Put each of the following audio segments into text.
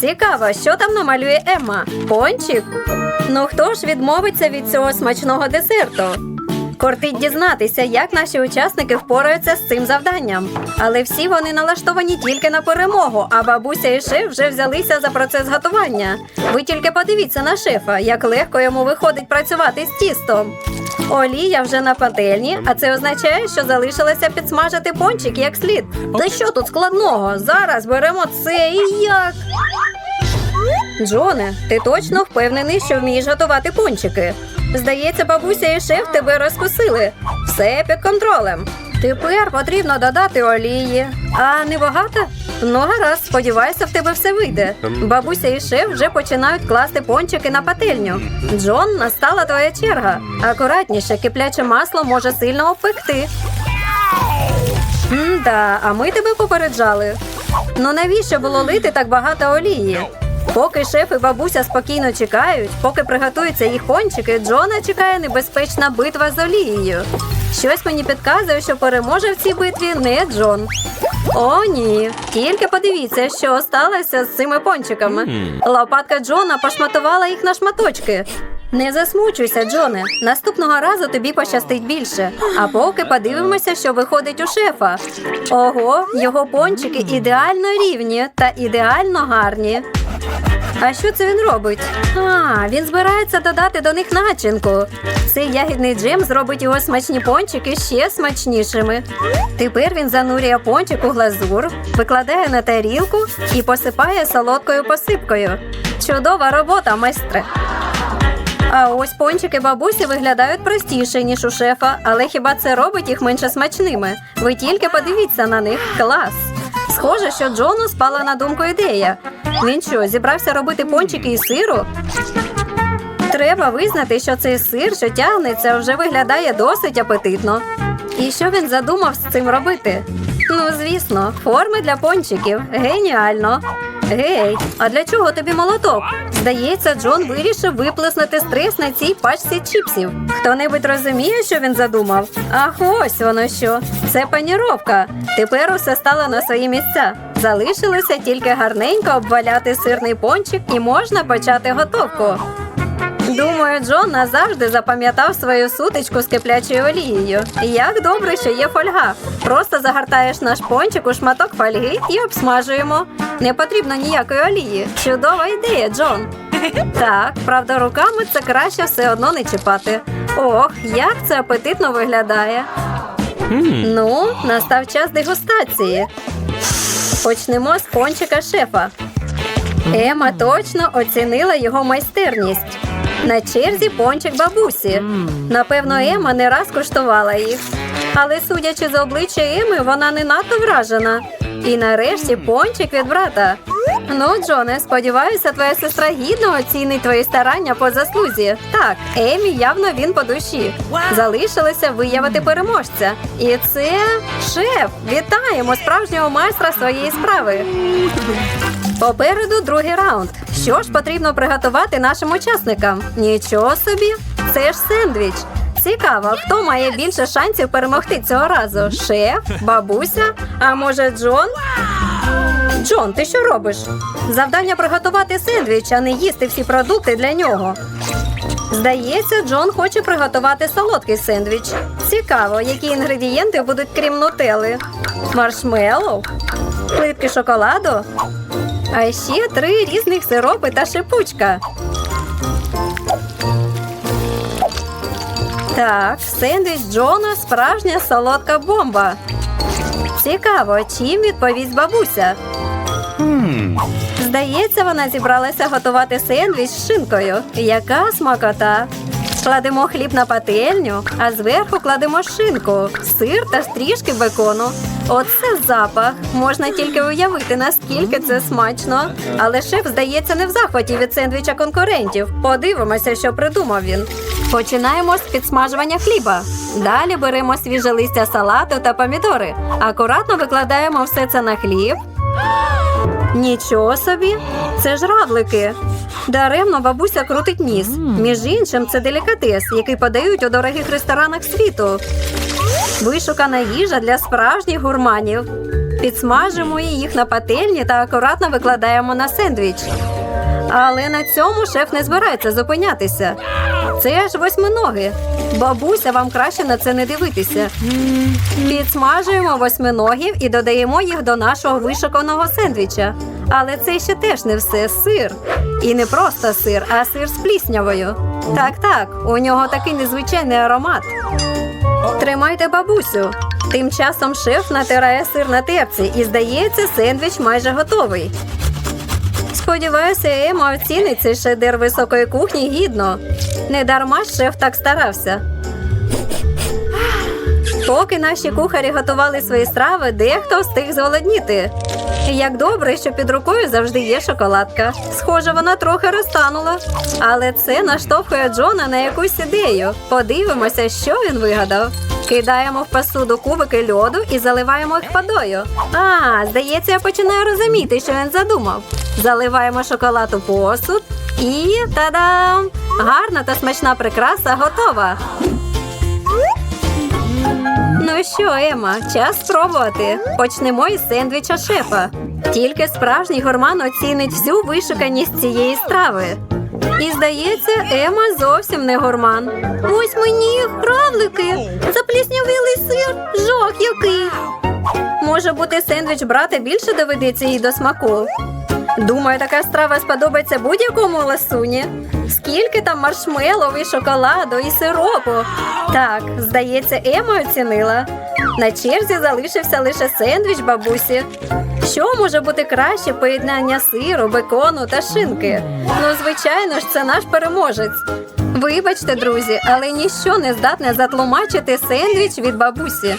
Цікаво, що там намалює Емма? Пончик? Ну хто ж відмовиться від цього смачного десерту? Кортить дізнатися, як наші учасники впораються з цим завданням. Але всі вони налаштовані тільки на перемогу, а бабуся і шеф вже взялися за процес готування. Ви тільки подивіться на шефа, як легко йому виходить працювати з тістом. Олія вже на пательні, а це означає, що залишилося підсмажити пончик як слід. Та що тут складного? Зараз беремо це і як. Джоне, ти точно впевнений, що вмієш готувати пончики? Здається, бабуся і шеф тебе розкусили. Все під контролем. Тепер потрібно додати олії. А не багато? Ну, гаразд, сподіваюся, в тебе все вийде. Бабуся і шеф вже починають класти пончики на пательню. Джон, настала твоя черга. Акуратніше, кипляче масло може сильно обпекти. М-да, а ми тебе попереджали. Ну навіщо було лити так багато олії? Поки шеф і бабуся спокійно чекають, поки приготуються їх пончики, Джона чекає небезпечна битва з олією. Щось мені підказує, що переможе в цій битві не Джон. О, ні. Тільки подивіться, що сталося з цими пончиками. Лопатка Джона пошматувала їх на шматочки. Не засмучуйся, Джоне. Наступного разу тобі пощастить більше. А поки подивимося, що виходить у шефа. Ого, його пончики ідеально рівні та ідеально гарні. А що це він робить? А, він збирається додати до них начинку. Цей ягідний джем зробить його смачні пончики ще смачнішими. Тепер він занурює пончик у глазур, викладає на тарілку і посипає солодкою посипкою. Чудова робота, майстре. А ось пончики бабусі виглядають простіше, ніж у шефа, але хіба це робить їх менше смачними? Ви тільки подивіться на них. Клас! Схоже, що Джону спала на думку ідея. Він що, зібрався робити пончики із сиру? Треба визнати, що цей сир, що тягнеться, вже виглядає досить апетитно. І що він задумав з цим робити? Ну, звісно, форми для пончиків. Геніально. Гей, а для чого тобі молоток? Здається, Джон вирішив виплеснути стрес на цій пачці чіпсів. Хто-небудь розуміє, що він задумав? Ах, ось воно що. Це паніровка. Тепер усе стало на свої місця. Залишилося тільки гарненько обваляти сирний пончик і можна почати готовку. Думаю, Джон назавжди запам'ятав свою сутичку з киплячою олією. Як добре, що є фольга. Просто загортаєш наш пончик у шматок фольги і обсмажуємо. Не потрібно ніякої олії. Чудова ідея, Джон. Так, правда, руками це краще все одно не чіпати. Ох, як це апетитно виглядає. Ну, настав час дегустації. Почнемо з пончика шефа. Ема точно оцінила його майстерність. На черзі пончик бабусі. Напевно, Ема не раз куштувала їх. Але судячи з обличчя Еми, вона не надто вражена. І нарешті пончик від брата. Ну, Джоне, сподіваюся, твоя сестра гідно оцінить твої старання по заслузі. Так, Емі явно він по душі. Залишилося виявити переможця. І це шеф. Вітаємо справжнього майстра своєї справи. Попереду другий раунд. Що ж потрібно приготувати нашим учасникам? Нічого собі, це ж сендвіч. Цікаво, хто має більше шансів перемогти цього разу? Шеф, бабуся, а може Джон? Джон, ти що робиш? Завдання приготувати сендвіч, а не їсти всі продукти для нього. Здається, Джон хоче приготувати солодкий сендвіч. Цікаво, які інгредієнти будуть крім нутели. Маршмеллоу, плитки шоколаду, а ще три різних сиропи та шипучка. Так, сендвіч Джона справжня солодка бомба. Цікаво, чим відповість бабуся. Здається, вона зібралася готувати сендвіч з шинкою. Яка смакота! Кладемо хліб на пательню, а зверху кладемо шинку, сир та стрішки бекону. Оце запах. Можна тільки уявити, наскільки це смачно. Але шеф, здається, не в захваті від сендвіча конкурентів. Подивимося, що придумав він. Починаємо з підсмажування хліба. Далі беремо свіже листя салату та помідори. Акуратно викладаємо все це на хліб. Нічого собі, це ж равлики. Даремно бабуся крутить ніс. Між іншим, це делікатес, який подають у дорогих ресторанах світу. Вишукана їжа для справжніх гурманів. Підсмажимо їх на пательні та акуратно викладаємо на сендвіч. Але на цьому шеф не збирається зупинятися. Це ж восьминоги. Бабуся, вам краще на це не дивитися. Підсмажуємо восьминогів і додаємо їх до нашого вишиканого сендвіча. Але це ще теж не все сир. І не просто сир, а сир з пліснявою. Так, так, у нього такий незвичайний аромат. Тримайте бабусю. Тим часом шеф натирає сир на терці і здається, сендвіч майже готовий. Сподіваюся, Ема оцінить цей шедевр високої кухні гідно. Не дарма шеф так старався. Поки наші кухарі готували свої страви, дехто встиг зголодніти. Як добре, що під рукою завжди є шоколадка. Схоже, вона трохи розтанула. Але це наштовхує Джона на якусь ідею. Подивимося, що він вигадав. Кидаємо в посуду кубики льоду і заливаємо їх водою. А, здається, я починаю розуміти, що він задумав. Заливаємо шоколад у посуд і та-дам! Гарна та смачна прикраса готова. Ну що, Ема, час спробувати. Почнемо із сендвіча шефа. Тільки справжній гурман оцінить всю вишуканість цієї страви. І здається, Ема зовсім не гурман. Ось мені равлики, запліснявілий сир, жах який. Може бути, сендвіч брати більше доведеться їй до смаку. Думаю, така страва сподобається будь-якому ласуні. Скільки там маршмеллоу і шоколаду і сиропу. Так, здається, Ема оцінила. На черзі залишився лише сендвіч бабусі. Що може бути краще поєднання сиру, бекону та шинки? Ну, звичайно ж, це наш переможець. Вибачте, друзі, але ніщо не здатне затлумачити сендвіч від бабусі.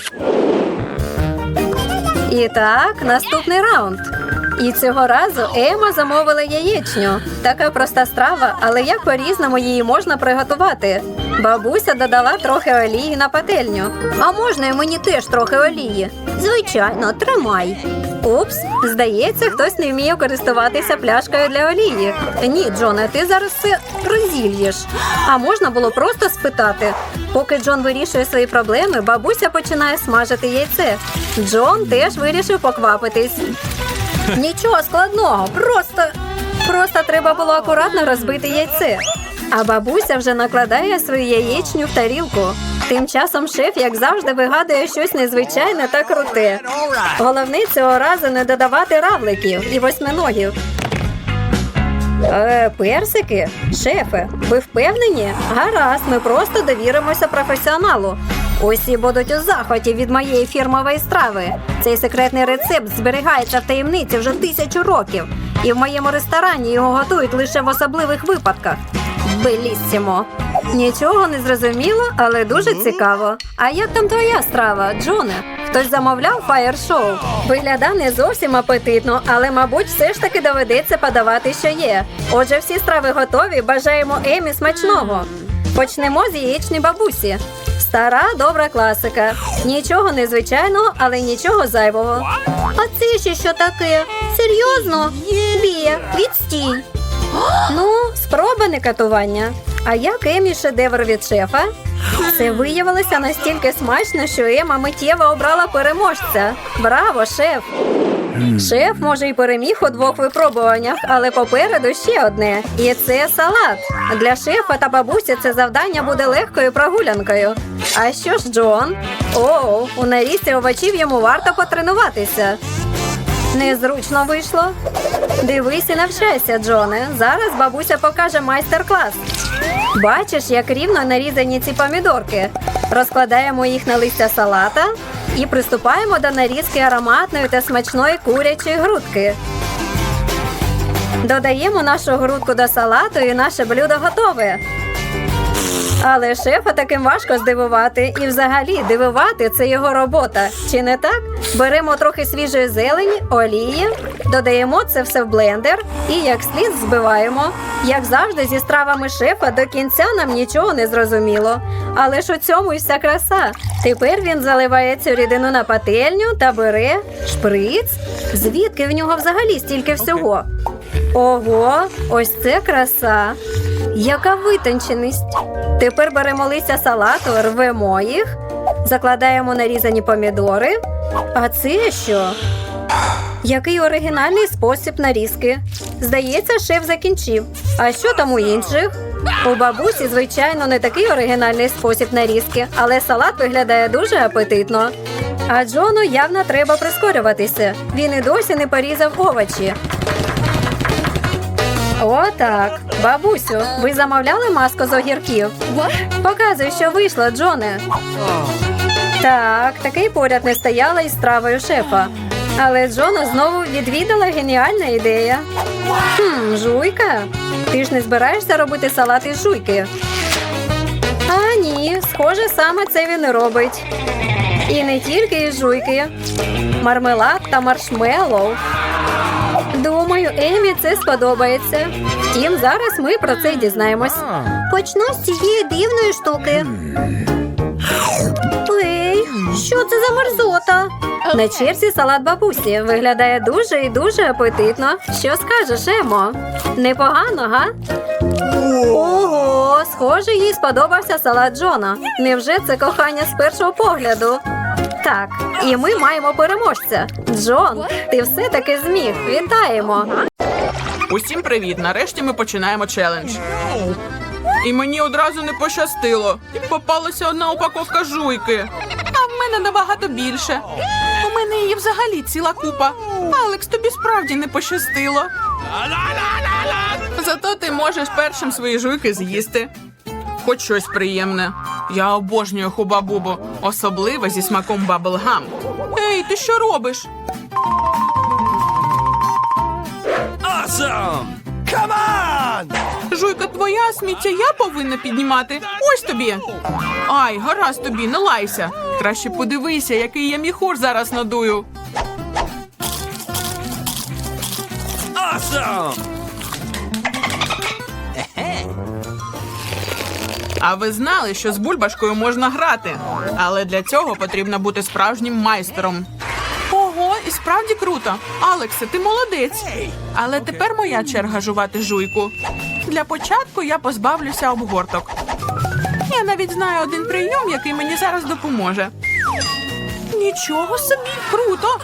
І так, наступний раунд. І цього разу Ема замовила яєчню. Така проста страва, але як по-різному її можна приготувати. Бабуся додала трохи олії на пательню. А можна і мені теж трохи олії? Звичайно, тримай. Упс, здається, хтось не вміє користуватися пляшкою для олії. Ні, Джоне, ти зараз все розільєш. А можна було просто спитати. Поки Джон вирішує свої проблеми, бабуся починає смажити яйце. Джон теж вирішив поквапитись. Нічого складного, просто просто треба було акуратно розбити яйце. А бабуся вже накладає свою яєчню в тарілку. Тим часом шеф, як завжди, вигадує щось незвичайне та круте. Головне цього разу не додавати равликів і восьминогів. Е, персики? Шефе, ви впевнені? Гаразд, ми просто довіримося професіоналу. Усі будуть у захваті від моєї фірмової страви. Цей секретний рецепт зберігається в таємниці вже тисячу років. І в моєму ресторані його готують лише в особливих випадках. Беліссімо. Нічого не зрозуміло, але дуже цікаво. А як там твоя страва, Джоне? Хтось замовляв фаєр-шоу? Вигляда не зовсім апетитно, але, мабуть, все ж таки доведеться подавати, що є. Отже, всі страви готові. Бажаємо Емі смачного. Почнемо з яєчні бабусі. Стара добра класика. Нічого незвичайного, але нічого зайвого. А це ще що таке? Серйозно? Бія, відстій. Ну, спроба не катування. А як Емі шедевр від шефа? Це виявилося настільки смачно, що Ема миттєво обрала переможця. Браво, шеф! Шеф може й переміг у двох випробуваннях, але попереду ще одне. І це салат. Для шефа та бабусі це завдання буде легкою прогулянкою. А що ж Джон? О, у нарізці овочів йому варто потренуватися. Незручно вийшло. Дивись і навчайся, Джоне. Зараз бабуся покаже майстер-клас. Бачиш, як рівно нарізані ці помідорки. Розкладаємо їх на листя салата і приступаємо до нарізки ароматної та смачної курячої грудки. Додаємо нашу грудку до салату і наше блюдо готове. Але шефа таким важко здивувати. І взагалі дивувати це його робота. Чи не так? Беремо трохи свіжої зелені, олії, додаємо це все в блендер і як слід збиваємо. Як завжди, зі стравами шефа до кінця нам нічого не зрозуміло. Але ж у цьому і вся краса. Тепер він заливає цю рідину на пательню та бере шприц. Звідки в нього взагалі стільки всього? Ого, ось це краса. Яка витонченість. Тепер беремо листя салату, рвемо їх, закладаємо нарізані помідори. А це що? Який оригінальний спосіб нарізки. Здається, шеф закінчив. А що там у інших? У бабусі, звичайно, не такий оригінальний спосіб нарізки, але салат виглядає дуже апетитно. А Джону явно треба прискорюватися. Він і досі не порізав овочі. Отак. Бабусю, ви замовляли маску з огірків? Показуй, що вийшло, Джоне. Так, такий поряд не стояла із стравою шефа. Але Джона знову відвідала геніальна ідея. Хм, жуйка. Ти ж не збираєшся робити салат із жуйки? А ні, схоже, саме це він і робить. І не тільки із жуйки. Мармелад та маршмеллоу. Думаю, Емі це сподобається. Втім, зараз ми про це дізнаємось. Почну з цієї дивної штуки. Ей, що це за мерзота? На черзі салат бабусі виглядає дуже і дуже апетитно. Що скажеш, Емо? Непогано, га? Ого, схоже, їй сподобався салат Джона. Невже це кохання з першого погляду? Так, і ми маємо переможця. Джон, ти все-таки зміг. Вітаємо. Усім привіт! Нарешті ми починаємо челендж. І мені одразу не пощастило. Попалася одна упаковка жуйки. А в мене набагато більше. У мене її взагалі ціла купа. Алекс, тобі справді не пощастило. Зато ти можеш першим свої жуйки з'їсти. Хоч щось приємне. Я обожнюю хуба-бубу, особливо зі смаком баблгам. Ей, ти що робиш? Awesome! Come on! Жуйка твоя, сміття я повинна піднімати. Ось тобі. Ай, гаразд тобі, не лайся. Краще подивися, який я міхур зараз надую. Awesome! А ви знали, що з бульбашкою можна грати, але для цього потрібно бути справжнім майстером. Ого, і справді круто. Алексе, ти молодець. Але тепер моя черга жувати жуйку. Для початку я позбавлюся обгорток. Я навіть знаю один прийом, який мені зараз допоможе. Нічого собі, круто!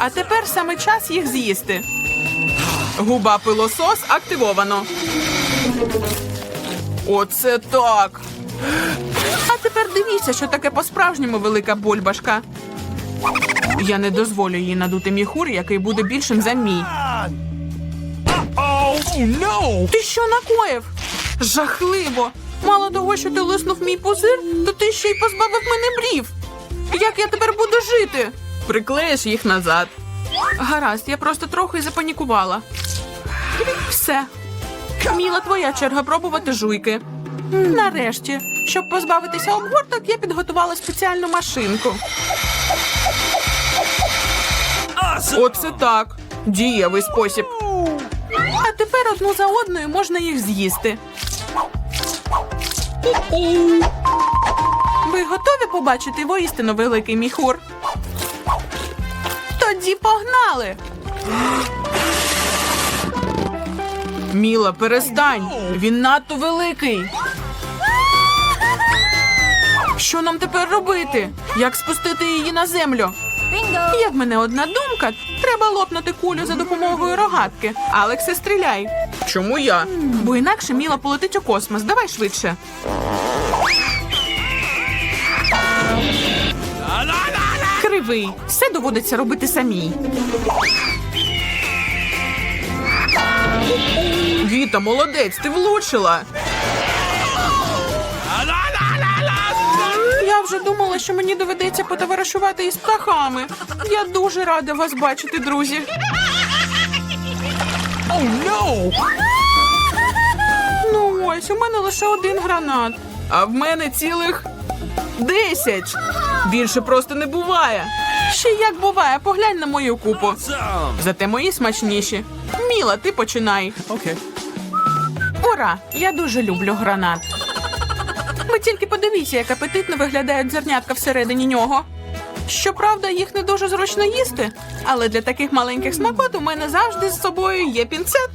А тепер саме час їх з'їсти. Губа пилосос активовано. Оце так. А тепер дивіться, що таке по-справжньому велика бульбашка. Я не дозволю їй надути міхур, який буде більшим за мій. Ти що накоїв? Жахливо. Мало того, що ти лиснув мій пузир, то ти ще й позбавив мене брів. Як я тепер буду жити? Приклеїш їх назад. Гаразд, я просто трохи запанікувала. Все. Міла, твоя черга пробувати жуйки. Нарешті, щоб позбавитися обгорток, я підготувала спеціальну машинку. Оце так. Дієвий спосіб. А тепер одну за одною можна їх з'їсти. Ви готові побачити воістину великий міхур? Тоді погнали. Міла, перестань. Він надто великий. Що нам тепер робити? Як спустити її на землю? В мене одна думка. Треба лопнути кулю за допомогою рогатки. Алексе, стріляй. Чому я? Бо інакше Міла полетить у космос. Давай швидше. Кривий. Все доводиться робити самій. Віта, молодець, ти влучила. Я вже думала, що мені доведеться потоваришувати із птахами. Я дуже рада вас бачити, друзі. Oh no! Ну ось, у мене лише один гранат. А в мене цілих десять. Більше просто не буває. Ще як буває, поглянь на мою купу. Зате мої смачніші. Міла, ти починай. Okay. Ура! Я дуже люблю гранат. Ви тільки подивіться, як апетитно виглядають зернятка всередині нього. Щоправда, їх не дуже зручно їсти, але для таких маленьких смакот у мене завжди з собою є пінцет.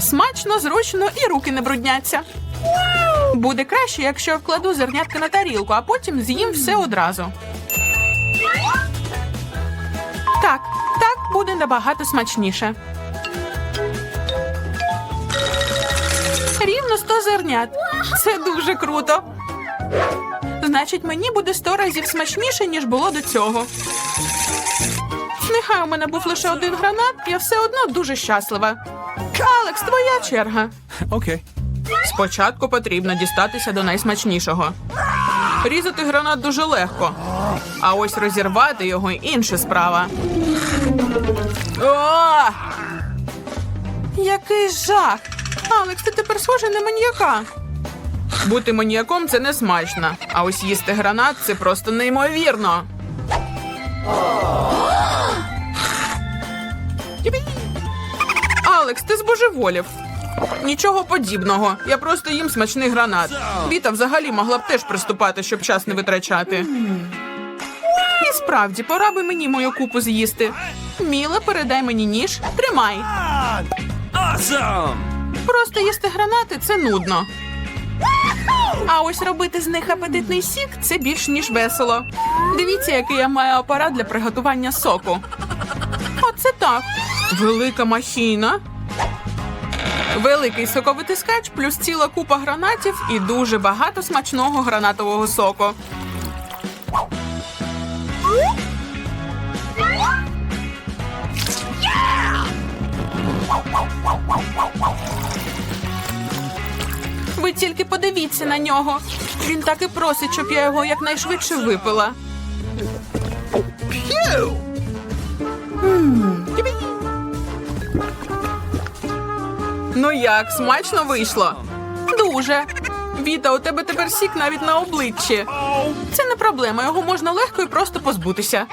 Смачно, зручно і руки не брудняться. Буде краще, якщо вкладу зернятка на тарілку, а потім з'їм все одразу. Так, так буде набагато смачніше. Рівно 100 зернят. Це дуже круто. Значить, мені буде 100 разів смачніше, ніж було до цього. Нехай у мене був лише один гранат, я все одно дуже щаслива. Алекс, твоя черга. Okay. Спочатку потрібно дістатися до найсмачнішого. Різати гранат дуже легко, а ось розірвати його інша справа. О! Який жах! Алекс, ти тепер схожий на маніяка. Бути маніяком це не смачно, а ось їсти гранат це просто неймовірно. Алекс, ти збожеволів. Нічого подібного. Я просто їм смачний гранат. Віта взагалі могла б теж приступати, щоб час не витрачати. І справді, пора би мені мою купу з'їсти. Міла, передай мені ніж. Тримай. Просто їсти гранати це нудно. А ось робити з них апетитний сік це більш ніж весело. Дивіться, який я маю апарат для приготування соку. Оце так. Велика махіна. Великий соковитискач плюс ціла купа гранатів і дуже багато смачного гранатового соку. Ви тільки подивіться на нього. Він так і просить, щоб я його якнайшвидше випила. Ну як, смачно вийшло? Дуже. Віта, у тебе тепер сік навіть на обличчі. Це не проблема, його можна легко і просто позбутися.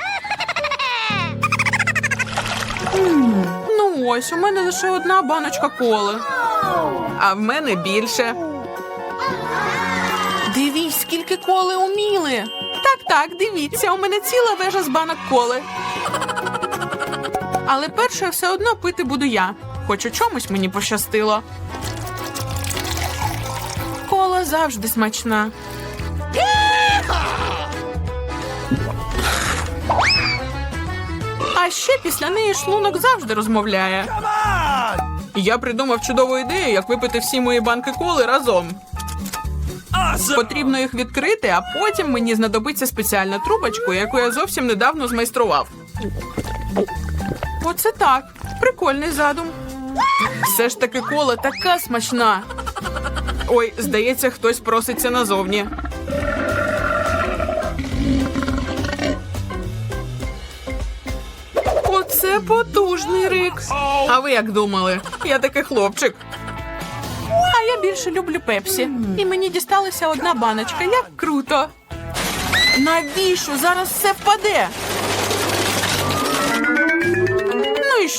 Ну ось, у мене лише одна баночка коли. А в мене більше. Дивись, скільки коли уміли. Так, так, дивіться, у мене ціла вежа з банок коли. Але перше все одно пити буду я. Хоч у чомусь мені пощастило. Кола завжди смачна. А ще після неї шлунок завжди розмовляє. Я придумав чудову ідею, як випити всі мої банки коли разом. Потрібно їх відкрити, а потім мені знадобиться спеціальна трубочка, яку я зовсім недавно змайстрував. Оце так. Прикольний задум. Все ж таки кола така смачна. Ой, здається, хтось проситься назовні. Оце потужний рик. А ви як думали? Я такий хлопчик. А я більше люблю пепсі. І мені дісталася одна баночка. Як круто. Навіщо? Зараз все впаде.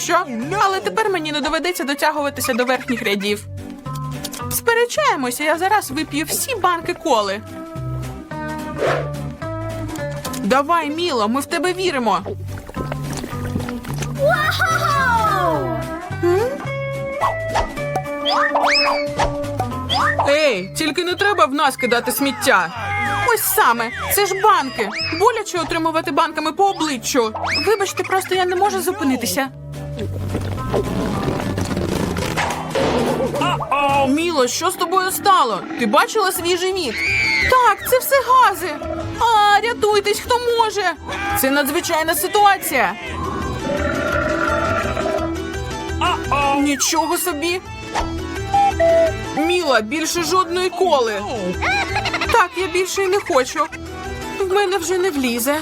Що? Але тепер мені не доведеться дотягуватися до верхніх рядів. Сперечаємося, я зараз вип'ю всі банки коли. Давай, Міло, ми в тебе віримо. Ей, тільки не треба в нас кидати сміття. Ось саме, це ж банки. Боляче отримувати банками по обличчю. Вибачте, просто я не можу зупинитися. Міло, що з тобою стало? Ти бачила свій живіт? Так, це все гази. А, рятуйтесь, хто може. Це надзвичайна ситуація. Нічого собі. Міла, більше жодної коли. Так, я більше й не хочу. В мене вже не влізе.